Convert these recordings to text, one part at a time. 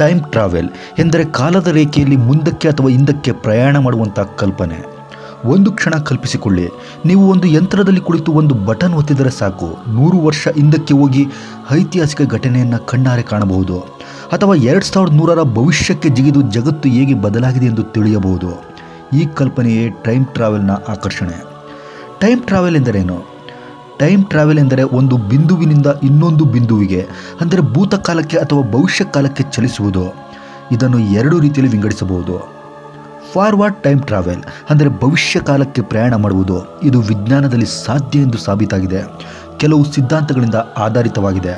Time travel ಎಂದರೆ ಕಾಲದ ರೇಖೆಯಲ್ಲಿ ಮುಂದಕ್ಕೆ ಅಥವಾ ಹಿಂದಕ್ಕೆ ಪ್ರಯಾಣ ಮಾಡುವಂಥ ಕಲ್ಪನೆ. ಒಂದು ಕ್ಷಣ ಕಲ್ಪಿಸಿಕೊಳ್ಳಿ. ನೀವು ಒಂದು ಯಂತ್ರದಲ್ಲಿ ಕುಳಿತು ಒಂದು ಬಟನ್ ಒತ್ತಿದರೆ ಸಾಕು. ನೂರು ವರ್ಷ ಹಿಂದಕ್ಕೆ ಹೋಗಿ ಐತಿಹಾಸಿಕ ಘಟನೆಯನ್ನು ಕಣ್ಣಾರೆ ಕಾಣಬಹುದು. ಅಥವಾ ಎರಡು ಸಾವಿರದ ನೂರರ ಭವಿಷ್ಯಕ್ಕೆ ಜಿಗಿದು ಜಗತ್ತು ಹೇಗೆ ಬದಲಾಗಿದೆ ಎಂದು ತಿಳಿಯಬಹುದು. ಈ ಕಲ್ಪನೆಯೇ ಟೈಮ್ ಟ್ರಾವೆಲ್ನ ಆಕರ್ಷಣೆ. ಟೈಮ್ ಟ್ರಾವೆಲ್ ಎಂದರೇನು? ಟೈಮ್ ಟ್ರಾವೆಲ್ ಎಂದರೆ ಒಂದು ಬಿಂದುವಿನಿಂದ ಇನ್ನೊಂದು ಬಿಂದುವಿಗೆ, ಅಂದರೆ ಭೂತಕಾಲಕ್ಕೆ ಅಥವಾ ಭವಿಷ್ಯ ಕಾಲಕ್ಕೆ ಚಲಿಸುವುದು. ಇದನ್ನು ಎರಡು ರೀತಿಯಲ್ಲಿ ವಿಂಗಡಿಸಬಹುದು. ಫಾರ್ವರ್ಡ್ ಟೈಮ್ ಟ್ರಾವೆಲ್ ಅಂದರೆ ಭವಿಷ್ಯ ಕಾಲಕ್ಕೆ ಪ್ರಯಾಣ ಮಾಡುವುದು. ಇದು ವಿಜ್ಞಾನದಲ್ಲಿ ಸಾಧ್ಯ ಎಂದು ಸಾಬೀತಾಗಿದೆ. ಕೆಲವು ಸಿದ್ಧಾಂತಗಳಿಂದ ಆಧಾರಿತವಾಗಿದೆ.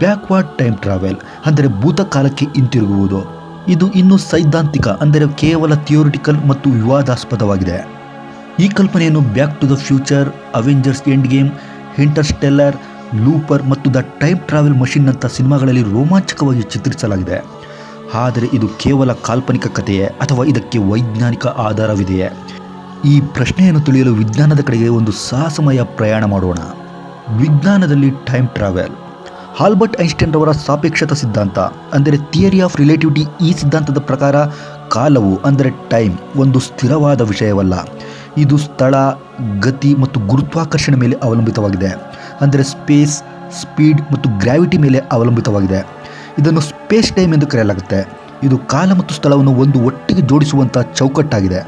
ಬ್ಯಾಕ್ವರ್ಡ್ ಟೈಮ್ ಟ್ರಾವೆಲ್ ಅಂದರೆ ಭೂತಕಾಲಕ್ಕೆ ಹಿಂತಿರುಗುವುದು. ಇದು ಇನ್ನೂ ಸೈದ್ಧಾಂತಿಕ, ಅಂದರೆ ಕೇವಲ ಥಿಯೋರಿಟಿಕಲ್ ಮತ್ತು ವಿವಾದಾಸ್ಪದವಾಗಿದೆ. ಈ ಕಲ್ಪನೆಯನ್ನು back to the future Avengers Endgame Interstellar Looper ಮತ್ತು ದ ಟೈಮ್ ಟ್ರಾವೆಲ್ ಮಷಿನ್ನಂಥ ಸಿನಿಮಾಗಳಲ್ಲಿ ರೋಮಾಂಚಕವಾಗಿ ಚಿತ್ರಿಸಲಾಗಿದೆ. ಆದರೆ ಇದು ಕೇವಲ ಕಾಲ್ಪನಿಕ ಕಥೆಯೇ ಅಥವಾ ಇದಕ್ಕೆ ವೈಜ್ಞಾನಿಕ ಆಧಾರವಿದೆಯೇ? ಈ ಪ್ರಶ್ನೆಯನ್ನು ತಿಳಿಯಲು ವಿಜ್ಞಾನದ ಕಡೆಗೆ ಒಂದು ಸಾಹಸಮಯ ಪ್ರಯಾಣ ಮಾಡೋಣ. ವಿಜ್ಞಾನದಲ್ಲಿ ಟೈಮ್ ಟ್ರಾವೆಲ್ ಆಲ್ಬರ್ಟ್ ಐನ್ಸ್ಟೈನ್ ರವರ ಸಾಪೇಕ್ಷತಾ ಸಿದ್ಧಾಂತ, ಅಂದರೆ ಥಿಯರಿ ಆಫ್ ರಿಲೇಟಿವಿಟಿ ಈ ಸಿದ್ಧಾಂತದ ಪ್ರಕಾರ ಕಾಲವು, ಅಂದರೆ ಟೈಮ್ ಒಂದು ಸ್ಥಿರವಾದ ವಿಷಯವಲ್ಲ. ಇದು ಸ್ಥಳ, ಗತಿ ಮತ್ತು ಗುರುತ್ವಾಕರ್ಷಣೆ ಮೇಲೆ ಅವಲಂಬಿತವಾಗಿದೆ. ಅಂದರೆ ಸ್ಪೇಸ್ ಸ್ಪೀಡ್ ಮತ್ತು ಗ್ರಾವಿಟಿ ಮೇಲೆ ಅವಲಂಬಿತವಾಗಿದೆ. ಇದನ್ನು ಸ್ಪೇಸ್ ಟೈಮ್ ಎಂದು ಕರೆಯಲಾಗುತ್ತೆ. ಇದು ಕಾಲ ಮತ್ತು ಸ್ಥಳವನ್ನು ಒಂದು ಒಟ್ಟಿಗೆ ಜೋಡಿಸುವಂಥ ಚೌಕಟ್ಟಾಗಿದೆ.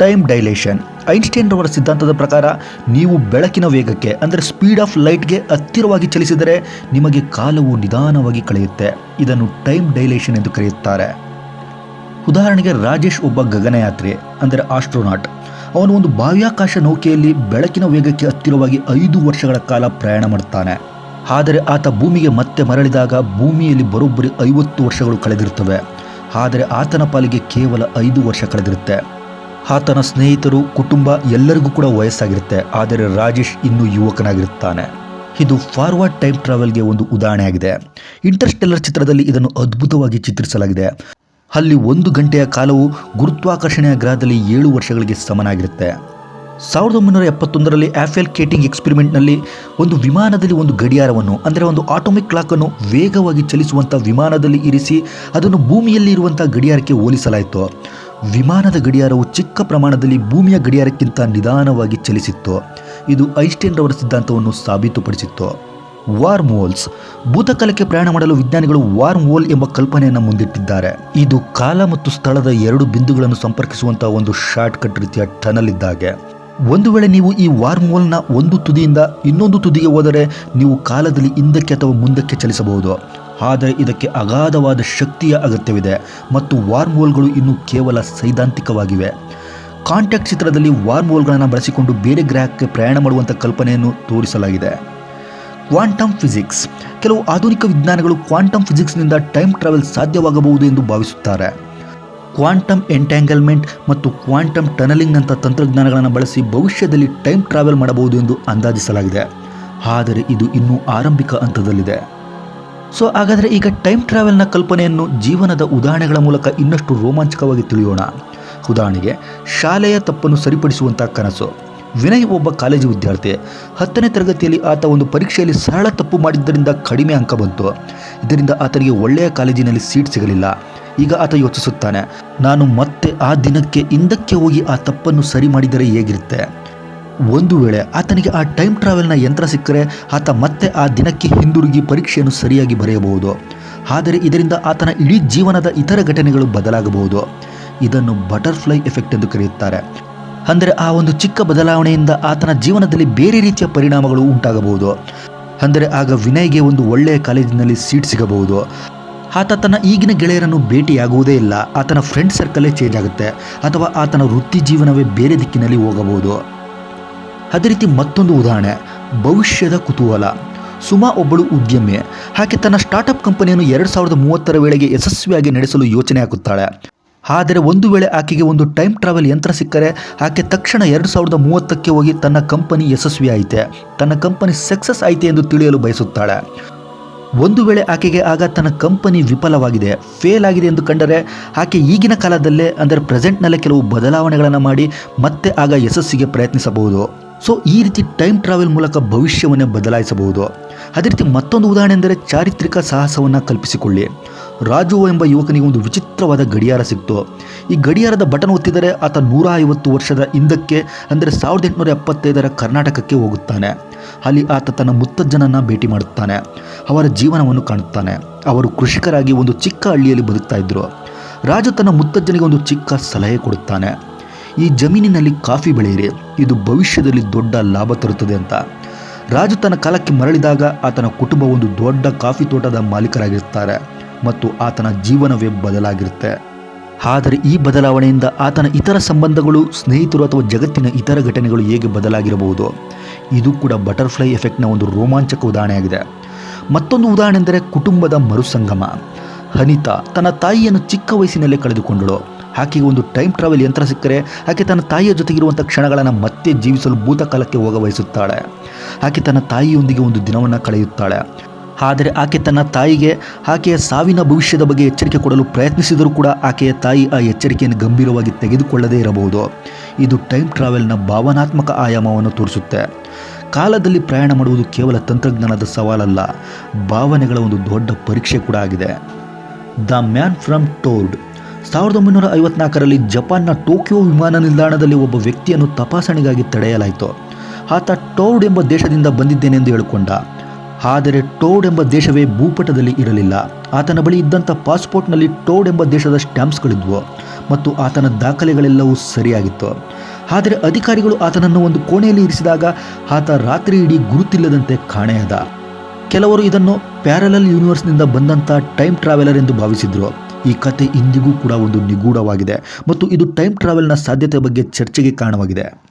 ಟೈಮ್ ಡೈಲೇಷನ್ ಐನ್ಸ್ಟೈನ್ ರವರ ಸಿದ್ಧಾಂತದ ಪ್ರಕಾರ, ನೀವು ಬೆಳಕಿನ ವೇಗಕ್ಕೆ, ಅಂದರೆ ಸ್ಪೀಡ್ ಆಫ್ ಲೈಟ್ಗೆ ಹತ್ತಿರವಾಗಿ ಚಲಿಸಿದರೆ ನಿಮಗೆ ಕಾಲವು ನಿಧಾನವಾಗಿ ಕಳೆಯುತ್ತೆ. ಇದನ್ನು ಟೈಮ್ ಡೈಲೇಷನ್ ಎಂದು ಕರೆಯುತ್ತಾರೆ. ಉದಾಹರಣೆಗೆ ರಾಜೇಶ್ ಒಬ್ಬ ಗಗನಯಾತ್ರಿ, ಅಂದರೆ ಆಸ್ಟ್ರೋನಾಟ್ ಅವನು ಒಂದು ಬಾಹ್ಯಾಕಾಶ ನೌಕೆಯಲ್ಲಿ ಬೆಳಕಿನ ವೇಗಕ್ಕೆ ಹತ್ತಿರವಾಗಿ ಐದು ವರ್ಷಗಳ ಕಾಲ ಪ್ರಯಾಣ ಮಾಡುತ್ತಾನೆ ಆದರೆ ಆತ ಭೂಮಿಗೆ ಮತ್ತೆ ಮರಳಿದಾಗ ಭೂಮಿಯಲ್ಲಿ ಬರೋಬ್ಬರಿ ಐವತ್ತು ವರ್ಷಗಳು ಕಳೆದಿರುತ್ತವೆ. ಆದರೆ ಆತನ ಪಾಲಿಗೆ ಕೇವಲ ಐದು ವರ್ಷ ಕಳೆದಿರುತ್ತೆ. ಆತನ ಸ್ನೇಹಿತರು, ಕುಟುಂಬ ಎಲ್ಲರಿಗೂ ಕೂಡ ವಯಸ್ಸಾಗಿರುತ್ತೆ. ಆದರೆ ರಾಜೇಶ್ ಇನ್ನೂ ಯುವಕನಾಗಿರುತ್ತಾನೆ. ಇದು ಫಾರ್ವರ್ಡ್ ಟೈಮ್ ಟ್ರಾವೆಲ್ಗೆ ಒಂದು ಉದಾಹರಣೆಯಾಗಿದೆ. ಇಂಟರ್ಸ್ಟೆಲ್ಲರ್ ಚಿತ್ರದಲ್ಲಿ ಇದನ್ನು ಅದ್ಭುತವಾಗಿ ಚಿತ್ರಿಸಲಾಗಿದೆ. ಅಲ್ಲಿ ಒಂದು ಗಂಟೆಯ ಕಾಲವು ಗುರುತ್ವಾಕರ್ಷಣೆಯ ಗ್ರಹದಲ್ಲಿ ಏಳು ವರ್ಷಗಳಿಗೆ ಸಮನಾಗಿರುತ್ತೆ. ಸಾವಿರದ ಒಂಬೈನೂರ ಎಪ್ಪತ್ತೊಂದರಲ್ಲಿ ಆಫೆಲ್ ಕೇಟಿಂಗ್ ಎಕ್ಸ್ಪೆರಿಮೆಂಟ್ನಲ್ಲಿ ಒಂದು ವಿಮಾನದಲ್ಲಿ ಒಂದು ಗಡಿಯಾರವನ್ನು, ಅಂದರೆ ಒಂದು ಆಟೋಮಿಕ್ ಕ್ಲಾಕನ್ನು ವೇಗವಾಗಿ ಚಲಿಸುವಂಥ ವಿಮಾನದಲ್ಲಿ ಇರಿಸಿ ಅದನ್ನು ಭೂಮಿಯಲ್ಲಿ ಇರುವಂಥ ಗಡಿಯಾರಕ್ಕೆ ಹೋಲಿಸಲಾಯಿತು. ವಿಮಾನದ ಗಡಿಯಾರವು ಚಿಕ್ಕ ಪ್ರಮಾಣದಲ್ಲಿ ಭೂಮಿಯ ಗಡಿಯಾರಕ್ಕಿಂತ ನಿಧಾನವಾಗಿ ಚಲಿಸಿತ್ತು. ಇದು ಐನ್ಸ್ಟೈನ್ ರವರ ಸಿದ್ಧಾಂತವನ್ನು ಸಾಬೀತುಪಡಿಸಿತ್ತು. ವಾರ್ಮ್ ಹೋಲ್ಸ್ ಭೂತಕಾಲಕ್ಕೆ ಪ್ರಯಾಣ ಮಾಡಲು ವಿಜ್ಞಾನಿಗಳು ವಾರ್ಮ್ ಹೋಲ್ ಎಂಬ ಕಲ್ಪನೆಯನ್ನು ಮುಂದಿಟ್ಟಿದ್ದಾರೆ. ಇದು ಕಾಲ ಮತ್ತು ಸ್ಥಳದ ಎರಡು ಬಿಂದುಗಳನ್ನು ಸಂಪರ್ಕಿಸುವಂತಹ ಒಂದು ಶಾರ್ಟ್ ಕಟ್ ರೀತಿಯ ಟನಲ್ ಇದ್ದಾಗೆ. ಒಂದು ವೇಳೆ ನೀವು ಈ ವಾರ್ಮ್ ಹೋಲ್ನ ಒಂದು ತುದಿಯಿಂದ ಇನ್ನೊಂದು ತುದಿಗೆ ಹೋದರೆ ನೀವು ಕಾಲದಲ್ಲಿ ಹಿಂದಕ್ಕೆ ಅಥವಾ ಮುಂದಕ್ಕೆ ಚಲಿಸಬಹುದು. ಆದರೆ ಇದಕ್ಕೆ ಅಗಾಧವಾದ ಶಕ್ತಿಯ ಅಗತ್ಯವಿದೆ ಮತ್ತು ವಾರ್ಮ್ ಹೋಲ್ಗಳು ಇನ್ನೂ ಕೇವಲ ಸೈದ್ಧಾಂತಿಕವಾಗಿವೆ. ಕಾಂಟ್ಯಾಕ್ಟ್ ಚಿತ್ರದಲ್ಲಿ ವಾರ್ಮ್ ಹೋಲ್ಗಳನ್ನು ಬಳಸಿಕೊಂಡು ಬೇರೆ ಗ್ರಹಕ್ಕೆ ಪ್ರಯಾಣ ಮಾಡುವಂಥ ಕಲ್ಪನೆಯನ್ನು ತೋರಿಸಲಾಗಿದೆ. Quantum physics. ಕೆಲವು ಆಧುನಿಕ ವಿಜ್ಞಾನಿಗಳು ಕ್ವಾಂಟಮ್ ಫಿಸಿಕ್ಸ್ನಿಂದ ಟೈಮ್ ಟ್ರಾವೆಲ್ ಸಾಧ್ಯವಾಗಬಹುದು ಎಂದು ಭಾವಿಸುತ್ತಾರೆ. ಕ್ವಾಂಟಮ್ ಎಂಟ್ಯಾಂಗಲ್ಮೆಂಟ್ ಮತ್ತು ಕ್ವಾಂಟಮ್ ಟನಲಿಂಗ್ ಅಂತ ತಂತ್ರಜ್ಞಾನಗಳನ್ನು ಬಳಸಿ ಭವಿಷ್ಯದಲ್ಲಿ ಟೈಮ್ ಟ್ರಾವೆಲ್ ಮಾಡಬಹುದು ಎಂದು ಅಂದಾಜಿಸಲಾಗಿದೆ. ಆದರೆ ಇದು ಇನ್ನೂ ಆರಂಭಿಕ ಹಂತದಲ್ಲಿದೆ. ಸೊ, ಹಾಗಾದರೆ ಈಗ ಟೈಮ್ ಟ್ರಾವೆಲ್ನ ಕಲ್ಪನೆಯನ್ನು ಜೀವನದ ಉದಾಹರಣೆಗಳ ಮೂಲಕ ಇನ್ನಷ್ಟು ರೋಮಾಂಚಕವಾಗಿ ತಿಳಿಯೋಣ. ಉದಾಹರಣೆಗೆ, ಶಾಲೆಯ ತಪ್ಪನ್ನು ಸರಿಪಡಿಸುವಂಥ ಕನಸು. ವಿನಯ್ ಒಬ್ಬ ಕಾಲೇಜು ವಿದ್ಯಾರ್ಥಿ. ಹತ್ತನೇ ತರಗತಿಯಲ್ಲಿ ಆತ ಒಂದು ಪರೀಕ್ಷೆಯಲ್ಲಿ ಸರಳ ತಪ್ಪು ಮಾಡಿದ್ದರಿಂದ ಕಡಿಮೆ ಅಂಕ ಬಂತು. ಇದರಿಂದ ಆತನಿಗೆ ಒಳ್ಳೆಯ ಕಾಲೇಜಿನಲ್ಲಿ ಸೀಟ್ ಸಿಗಲಿಲ್ಲ. ಈಗ ಆತ ಯೋಚಿಸುತ್ತಾನೆ, ನಾನು ಮತ್ತೆ ಆ ದಿನಕ್ಕೆ ಹಿಂದಕ್ಕೆ ಹೋಗಿ ಆ ತಪ್ಪನ್ನು ಸರಿ ಮಾಡಿದರೆ ಹೇಗಿರುತ್ತೆ? ಒಂದು ವೇಳೆ ಆತನಿಗೆ ಆ ಟೈಮ್ ಟ್ರಾವೆಲ್ನ ಯಂತ್ರ ಸಿಕ್ಕರೆ ಆತ ಮತ್ತೆ ಆ ದಿನಕ್ಕೆ ಹಿಂದಿರುಗಿ ಪರೀಕ್ಷೆಯನ್ನು ಸರಿಯಾಗಿ ಬರೆಯಬಹುದು. ಆದರೆ ಇದರಿಂದ ಆತನ ಇಡೀ ಜೀವನದ ಇತರ ಘಟನೆಗಳು ಬದಲಾಗಬಹುದು. ಇದನ್ನು ಬಟರ್ಫ್ಲೈ ಎಫೆಕ್ಟ್ ಎಂದು ಕರೆಯುತ್ತಾರೆ. ಅಂದರೆ ಆ ಒಂದು ಚಿಕ್ಕ ಬದಲಾವಣೆಯಿಂದ ಆತನ ಜೀವನದಲ್ಲಿ ಬೇರೆ ರೀತಿಯ ಪರಿಣಾಮಗಳು ಉಂಟಾಗಬಹುದು. ಅಂದರೆ ಆಗ ವಿನಯ್ಗೆ ಒಂದು ಒಳ್ಳೆಯ ಕಾಲೇಜಿನಲ್ಲಿ ಸೀಟ್ ಸಿಗಬಹುದು. ಆತ ತನ್ನ ಈಗಿನ ಗೆಳೆಯರನ್ನು ಭೇಟಿಯಾಗುವುದೇ ಇಲ್ಲ. ಆತನ ಫ್ರೆಂಡ್ ಸರ್ಕಲೇ ಚೇಂಜ್ ಆಗುತ್ತೆ. ಅಥವಾ ಆತನ ವೃತ್ತಿ ಜೀವನವೇ ಬೇರೆ ದಿಕ್ಕಿನಲ್ಲಿ ಹೋಗಬಹುದು. ಅದೇ ರೀತಿ ಮತ್ತೊಂದು ಉದಾಹರಣೆ. ಭವಿಷ್ಯದ ಕುತೂಹಲ. ಸುಮಾ ಒಬ್ಬಳು ಉದ್ಯಮಿ. ಹಾಗೆ ತನ್ನ ಸ್ಟಾರ್ಟಪ್ ಕಂಪನಿಯನ್ನು ಎರಡು ಸಾವಿರದ ಮೂವತ್ತರ ವೇಳೆಗೆ ಯಶಸ್ವಿಯಾಗಿ ನಡೆಸಲು ಯೋಚನೆ ಹಾಕುತ್ತಾಳೆ. ಆದರೆ ಒಂದು ವೇಳೆ ಆಕೆಗೆ ಒಂದು ಟೈಮ್ ಟ್ರಾವೆಲ್ ಯಂತ್ರ ಸಿಕ್ಕರೆ, ಆಕೆ ತಕ್ಷಣ ಎರಡು ಸಾವಿರದ ಮೂವತ್ತಕ್ಕೆ ಹೋಗಿ ತನ್ನ ಕಂಪನಿ ಯಶಸ್ವಿ ಆಯಿತೆ. ತನ್ನ ಕಂಪನಿ ಸಕ್ಸಸ್ ಆಯಿತೆ ಎಂದು ತಿಳಿಯಲು ಬಯಸುತ್ತಾಳೆ. ಒಂದು ವೇಳೆ ಆಕೆಗೆ ಆಗ ತನ್ನ ಕಂಪನಿ ವಿಫಲವಾಗಿದೆ, ಫೇಲ್ ಆಗಿದೆ ಎಂದು ಕಂಡರೆ, ಆಕೆ ಈಗಿನ ಕಾಲದಲ್ಲೇ, ಅಂದರೆ ಪ್ರೆಸೆಂಟ್ನಲ್ಲೇ ಕೆಲವು ಬದಲಾವಣೆಗಳನ್ನು ಮಾಡಿ ಮತ್ತೆ ಆಗ ಯಶಸ್ಸಿಗೆ ಪ್ರಯತ್ನಿಸಬಹುದು. ಸೊ, ಈ ರೀತಿ ಟೈಮ್ ಟ್ರಾವೆಲ್ ಮೂಲಕ ಭವಿಷ್ಯವನ್ನೇ ಬದಲಾಯಿಸಬಹುದು. ಅದೇ ರೀತಿ ಮತ್ತೊಂದು ಉದಾಹರಣೆ ಎಂದರೆ ಚಾರಿತ್ರಿಕ ಸಾಹಸವನ್ನು ಕಲ್ಪಿಸಿಕೊಳ್ಳಿ. ರಾಜು ಎಂಬ ಯುವಕನಿಗೆ ಒಂದು ವಿಚಿತ್ರವಾದ ಗಡಿಯಾರ ಸಿಕ್ತು. ಈ ಗಡಿಯಾರದ ಬಟನ್ ಒತ್ತಿದರೆ ಆತ ನೂರ ಐವತ್ತು ವರ್ಷದ ಹಿಂದಕ್ಕೆ, ಅಂದರೆ ಸಾವಿರದ ಎಂಟುನೂರ ಎಪ್ಪತ್ತೈದರ ಕರ್ನಾಟಕಕ್ಕೆ ಹೋಗುತ್ತಾನೆ. ಅಲ್ಲಿ ಆತ ತನ್ನ ಮುತ್ತಜ್ಜನನ್ನು ಭೇಟಿ ಮಾಡುತ್ತಾನೆ. ಅವರ ಜೀವನವನ್ನು ಕಾಣುತ್ತಾನೆ. ಅವರು ಕೃಷಿಕರಾಗಿ ಒಂದು ಚಿಕ್ಕ ಹಳ್ಳಿಯಲ್ಲಿ ಬದುಕ್ತಾ ಇದ್ದರು ರಾಜು ತನ್ನ ಮುತ್ತಜ್ಜನಿಗೆ ಒಂದು ಚಿಕ್ಕ ಸಲಹೆ ಕೊಡುತ್ತಾನೆ. ಈ ಜಮೀನಿನಲ್ಲಿ ಕಾಫಿ ಬೆಳೆಯಿರಿ. ಇದು ಭವಿಷ್ಯದಲ್ಲಿ ದೊಡ್ಡ ಲಾಭ ತರುತ್ತದೆ ಅಂತ. ರಾಜು ತನ್ನ ಕಾಲಕ್ಕೆ ಮರಳಿದಾಗ ಆತನ ಕುಟುಂಬ ಒಂದು ದೊಡ್ಡ ಕಾಫಿ ತೋಟದ ಮಾಲೀಕರಾಗಿರುತ್ತಾರೆ. ಮತ್ತು ಆತನ ಜೀವನವೇ ಬದಲಾಗಿರುತ್ತೆ. ಆದರೆ ಈ ಬದಲಾವಣೆಯಿಂದ ಆತನ ಇತರ ಸಂಬಂಧಗಳು, ಸ್ನೇಹಿತರು ಅಥವಾ ಜಗತ್ತಿನ ಇತರ ಘಟನೆಗಳು ಹೇಗೆ ಬದಲಾಗಿರಬಹುದು? ಇದು ಕೂಡ ಬಟರ್ಫ್ಲೈ ಎಫೆಕ್ಟ್ನ ಒಂದು ರೋಮಾಂಚಕ ಉದಾಹರಣೆಯಾಗಿದೆ. ಮತ್ತೊಂದು ಉದಾಹರಣೆ ಎಂದರೆ ಕುಟುಂಬದ ಮರುಸಂಗಮ. ಅನಿತಾ ತನ್ನ ತಾಯಿಯನ್ನು ಚಿಕ್ಕ ವಯಸ್ಸಿನಲ್ಲೇ ಕಳೆದುಕೊಂಡಳು. ಆಕೆಗೆ ಒಂದು ಟೈಮ್ ಟ್ರಾವೆಲ್ ಯಂತ್ರ ಸಿಕ್ಕರೆ ಆಕೆ ತನ್ನ ತಾಯಿಯ ಜೊತೆಗಿರುವಂಥ ಕ್ಷಣಗಳನ್ನು ಮತ್ತೆ ಜೀವಿಸಲು ಭೂತಕಾಲಕ್ಕೆ ಹೋಗ ಬಯಸುತ್ತಾಳೆ ಆಕೆ ತನ್ನ ತಾಯಿಯೊಂದಿಗೆ ಒಂದು ದಿನವನ್ನು ಕಳೆಯುತ್ತಾಳೆ. ಆದರೆ ಆಕೆ ತನ್ನ ತಾಯಿಗೆ, ಆಕೆಯ ಸಾವಿನ ಭವಿಷ್ಯದ ಬಗ್ಗೆ ಎಚ್ಚರಿಕೆ ಕೊಡಲು ಪ್ರಯತ್ನಿಸಿದರೂ ಕೂಡ ಆಕೆಯ ತಾಯಿ ಆ ಎಚ್ಚರಿಕೆಯನ್ನು ಗಂಭೀರವಾಗಿ ತೆಗೆದುಕೊಳ್ಳದೇ ಇರಬಹುದು. ಇದು ಟೈಮ್ ಟ್ರಾವೆಲ್ನ ಭಾವನಾತ್ಮಕ ಆಯಾಮವನ್ನು ತೋರಿಸುತ್ತೆ. ಕಾಲದಲ್ಲಿ ಪ್ರಯಾಣ ಮಾಡುವುದು ಕೇವಲ ತಂತ್ರಜ್ಞಾನದ ಸವಾಲಲ್ಲ, ಭಾವನೆಗಳ ಒಂದು ದೊಡ್ಡ ಪರೀಕ್ಷೆ ಕೂಡ ಆಗಿದೆ. The man from Taured. ಸಾವಿರದ ಒಂಬೈನೂರ ಐವತ್ನಾಲ್ಕರಲ್ಲಿ ಜಪಾನ್ನ ಟೋಕಿಯೋ ವಿಮಾನ ನಿಲ್ದಾಣದಲ್ಲಿ ಒಬ್ಬ ವ್ಯಕ್ತಿಯನ್ನು ತಪಾಸಣೆಗಾಗಿ ತಡೆಯಲಾಯಿತು. ಆತ ಟೋರ್ಡ್ ಎಂಬ ದೇಶದಿಂದ ಬಂದಿದ್ದೇನೆಂದು ಹೇಳಿಕೊಂಡ. ಆದರೆ ಟೋಡ್ ಎಂಬ ದೇಶವೇ ಭೂಪಟದಲ್ಲಿ ಇರಲಿಲ್ಲ. ಆತನ ಬಳಿ ಇದ್ದಂಥ ಪಾಸ್ಪೋರ್ಟ್ನಲ್ಲಿ ಟೋಡ್ ಎಂಬ ದೇಶದ ಸ್ಟ್ಯಾಂಪ್ಸ್ಗಳಿದ್ವು ಮತ್ತು ಆತನ ದಾಖಲೆಗಳೆಲ್ಲವೂ ಸರಿಯಾಗಿತ್ತು. ಆದರೆ ಅಧಿಕಾರಿಗಳು ಆತನನ್ನು ಒಂದು ಕೋಣೆಯಲ್ಲಿ ಇರಿಸಿದಾಗ ಆತ ರಾತ್ರಿ ಇಡೀ ಗುರುತಿಲ್ಲದಂತೆ ಕಾಣೆಯಾದ. ಕೆಲವರು ಇದನ್ನು ಪ್ಯಾರಲಲ್ ಯೂನಿವರ್ಸ್ನಿಂದ ಬಂದಂಥ ಟೈಮ್ ಟ್ರಾವೆಲರ್ ಎಂದು ಭಾವಿಸಿದ್ರು. ಈ ಕತೆ ಇಂದಿಗೂ ಕೂಡ ಒಂದು ನಿಗೂಢವಾಗಿದೆ ಮತ್ತು ಇದು ಟೈಮ್ ಟ್ರಾವೆಲ್ನ ಸಾಧ್ಯತೆ ಬಗ್ಗೆ ಚರ್ಚೆಗೆ ಕಾರಣವಾಗಿದೆ.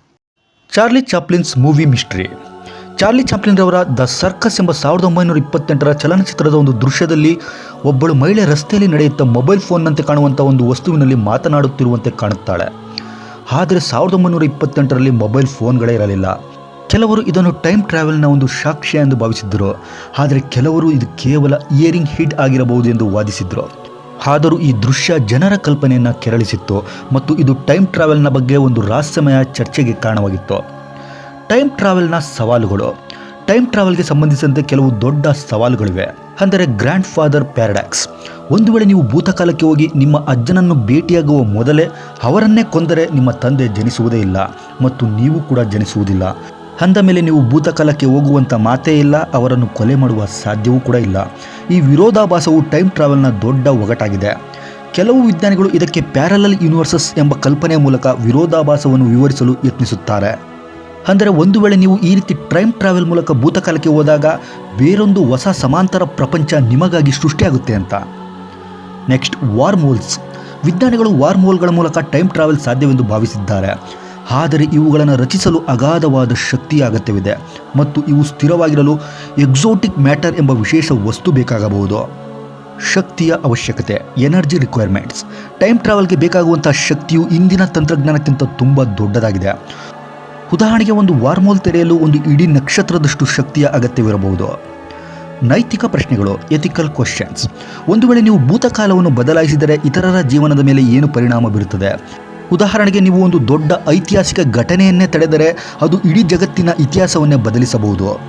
Charlie Chaplin's movie mystery Charlie Chaplin ರವರ ದ ಸರ್ಕಸ್ ಎಂಬ ಸಾವಿರದ ಒಂಬೈನೂರ ಇಪ್ಪತ್ತೆಂಟರ ಚಲನಚಿತ್ರದ ಒಂದು ದೃಶ್ಯದಲ್ಲಿ ಒಬ್ಬಳು ಮಹಿಳೆ ರಸ್ತೆಯಲ್ಲಿ ನಡೆಯುತ್ತಾ ಮೊಬೈಲ್ ಫೋನ್ನಂತೆ ಕಾಣುವಂಥ ಒಂದು ವಸ್ತುವಿನಲ್ಲಿ ಮಾತನಾಡುತ್ತಿರುವಂತೆ ಕಾಣುತ್ತಾಳೆ. ಆದರೆ ಸಾವಿರದ ಒಂಬೈನೂರ ಇಪ್ಪತ್ತೆಂಟರಲ್ಲಿ ಮೊಬೈಲ್ ಫೋನ್ಗಳೇ ಇರಲಿಲ್ಲ. ಕೆಲವರು ಇದನ್ನು ಟೈಮ್ ಟ್ರಾವೆಲ್ನ ಒಂದು ಸಾಕ್ಷ್ಯ ಎಂದು ಭಾವಿಸಿದ್ದರು. ಆದರೆ ಕೆಲವರು ಇದು ಕೇವಲ ಇಯರಿಂಗ್ ಹಿಟ್ ಆಗಿರಬಹುದು ಎಂದು ವಾದಿಸಿದ್ರು. ಆದರೂ ಈ ದೃಶ್ಯ ಜನರ ಕಲ್ಪನೆಯನ್ನು ಕೆರಳಿಸಿತ್ತು ಮತ್ತು ಇದು ಟೈಮ್ ಟ್ರಾವೆಲ್ನ ಬಗ್ಗೆ ಒಂದು ರಹಸ್ಯಮಯ ಚರ್ಚೆಗೆ ಕಾರಣವಾಗಿತ್ತು. ಟೈಮ್ ಟ್ರಾವೆಲ್ನ ಸವಾಲುಗಳು. ಟೈಮ್ ಟ್ರಾವೆಲ್ಗೆ ಸಂಬಂಧಿಸಿದಂತೆ ಕೆಲವು ದೊಡ್ಡ ಸವಾಲುಗಳಿವೆ. ಅಂದರೆ ಗ್ರ್ಯಾಂಡ್ ಫಾದರ್ ಪ್ಯಾರಡಾಕ್ಸ್. ಒಂದು ವೇಳೆ ನೀವು ಭೂತಕಾಲಕ್ಕೆ ಹೋಗಿ ನಿಮ್ಮ ಅಜ್ಜನನ್ನು ಭೇಟಿಯಾಗುವ ಮೊದಲೇ ಅವರನ್ನೇ ಕೊಂದರೆ ನಿಮ್ಮ ತಂದೆ ಜನಿಸುವುದೇ ಇಲ್ಲ ಮತ್ತು ನೀವು ಕೂಡ ಜನಿಸುವುದಿಲ್ಲ. ಅಂದ ಮೇಲೆ ನೀವು ಭೂತಕಾಲಕ್ಕೆ ಹೋಗುವಂಥ ಮಾತೇ ಇಲ್ಲ, ಅವರನ್ನು ಕೊಲೆ ಮಾಡುವ ಸಾಧ್ಯವೂ ಕೂಡ ಇಲ್ಲ. ಈ ವಿರೋಧಾಭಾಸವು ಟೈಮ್ ಟ್ರಾವೆಲ್ನ ದೊಡ್ಡ ಒಗಟಾಗಿದೆ. ಕೆಲವು ವಿಜ್ಞಾನಿಗಳು ಇದಕ್ಕೆ ಪ್ಯಾರಲಲ್ ಯೂನಿವರ್ಸಸ್ ಎಂಬ ಕಲ್ಪನೆಯ ಮೂಲಕ ವಿರೋಧಾಭಾಸವನ್ನು ವಿವರಿಸಲು ಯತ್ನಿಸುತ್ತಾರೆ. ಅಂದರೆ ಒಂದು ವೇಳೆ ನೀವು ಈ ರೀತಿ ಟೈಮ್ ಟ್ರಾವೆಲ್ ಮೂಲಕ ಭೂತಕಾಲಕ್ಕೆ ಹೋದಾಗ ಬೇರೊಂದು ಹೊಸ ಸಮಾಂತರ ಪ್ರಪಂಚ ನಿಮಗಾಗಿ ಸೃಷ್ಟಿಯಾಗುತ್ತೆ ಅಂತ. ನೆಕ್ಸ್ಟ್ ವಾರ್ಮೋಲ್ಸ್ ವಿಜ್ಞಾನಿಗಳು ವಾರ್ಮೋಲ್ಗಳ ಮೂಲಕ ಟೈಮ್ ಟ್ರಾವೆಲ್ ಸಾಧ್ಯವೆಂದು ಭಾವಿಸಿದ್ದಾರೆ. ಆದರೆ ಇವುಗಳನ್ನು ರಚಿಸಲು ಅಗಾಧವಾದ ಶಕ್ತಿಯ ಅಗತ್ಯವಿದೆ ಮತ್ತು ಇವು ಸ್ಥಿರವಾಗಿರಲು ಎಕ್ಸೋಟಿಕ್ ಮ್ಯಾಟರ್ ಎಂಬ ವಿಶೇಷ ವಸ್ತು ಬೇಕಾಗಬಹುದು. ಶಕ್ತಿಯ ಅವಶ್ಯಕತೆ ಎನರ್ಜಿ ರಿಕ್ವೈರ್ಮೆಂಟ್ಸ್ ಟೈಮ್ ಟ್ರಾವೆಲ್ಗೆ ಬೇಕಾಗುವಂಥ ಶಕ್ತಿಯು ಇಂದಿನ ತಂತ್ರಜ್ಞಾನಕ್ಕಿಂತ ತುಂಬ ದೊಡ್ಡದಾಗಿದೆ. ಉದಾಹರಣೆಗೆ ಒಂದು ವಾರ್ಮೋಲ್ ತೆರೆಯಲು ಒಂದು ಇಡೀ ನಕ್ಷತ್ರದಷ್ಟು ಶಕ್ತಿಯ ಅಗತ್ಯವಿರಬಹುದು. ನೈತಿಕ ಪ್ರಶ್ನೆಗಳು ಎಥಿಕಲ್ ಕ್ವಶನ್ಸ್ ಒಂದು ವೇಳೆ ನೀವು ಭೂತಕಾಲವನ್ನು ಬದಲಾಯಿಸಿದರೆ ಇತರರ ಜೀವನದ ಮೇಲೆ ಏನು ಪರಿಣಾಮ ಬೀರುತ್ತದೆ? ಉದಾಹರಣೆಗೆ ನೀವು ಒಂದು ದೊಡ್ಡ ಐತಿಹಾಸಿಕ ಘಟನೆಯನ್ನೇ ತಡೆದರೆ ಅದು ಇಡೀ ಜಗತ್ತಿನ ಇತಿಹಾಸವನ್ನೇ ಬದಲಿಸಬಹುದು.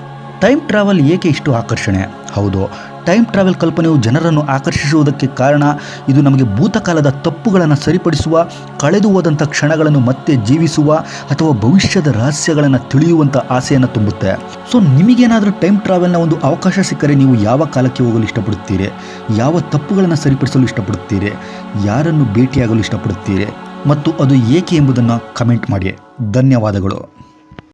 ಟೈಮ್ ಟ್ರಾವೆಲ್ ಏಕೆ ಇಷ್ಟು ಆಕರ್ಷಣೆ? ಹೌದು ಟೈಮ್ ಟ್ರಾವೆಲ್ ಕಲ್ಪನೆಯು ಜನರನ್ನು ಆಕರ್ಷಿಸುವುದಕ್ಕೆ ಕಾರಣ ಇದು ನಮಗೆ ಭೂತಕಾಲದ ತಪ್ಪುಗಳನ್ನು ಸರಿಪಡಿಸುವ, ಕಳೆದು ಹೋದಂಥ ಕ್ಷಣಗಳನ್ನು ಮತ್ತೆ ಜೀವಿಸುವ ಅಥವಾ ಭವಿಷ್ಯದ ರಹಸ್ಯಗಳನ್ನು ತಿಳಿಯುವಂಥ ಆಸೆಯನ್ನು ತುಂಬುತ್ತೆ. ಸೊ ನಿಮಗೇನಾದರೂ ಟೈಮ್ ಟ್ರಾವೆಲ್ನ ಒಂದು ಅವಕಾಶ ಸಿಕ್ಕರೆ ನೀವು ಯಾವ ಕಾಲಕ್ಕೆ ಹೋಗಲು ಇಷ್ಟಪಡುತ್ತೀರಿ? ಯಾವ ತಪ್ಪುಗಳನ್ನು ಸರಿಪಡಿಸಲು ಇಷ್ಟಪಡುತ್ತೀರಿ? ಯಾರನ್ನು ಭೇಟಿಯಾಗಲು ಇಷ್ಟಪಡುತ್ತೀರಿ? ಮತ್ತು ಅದು ಏಕೆ ಎಂಬುದನ್ನು ಕಮೆಂಟ್ ಮಾಡಿ. ಧನ್ಯವಾದಗಳು.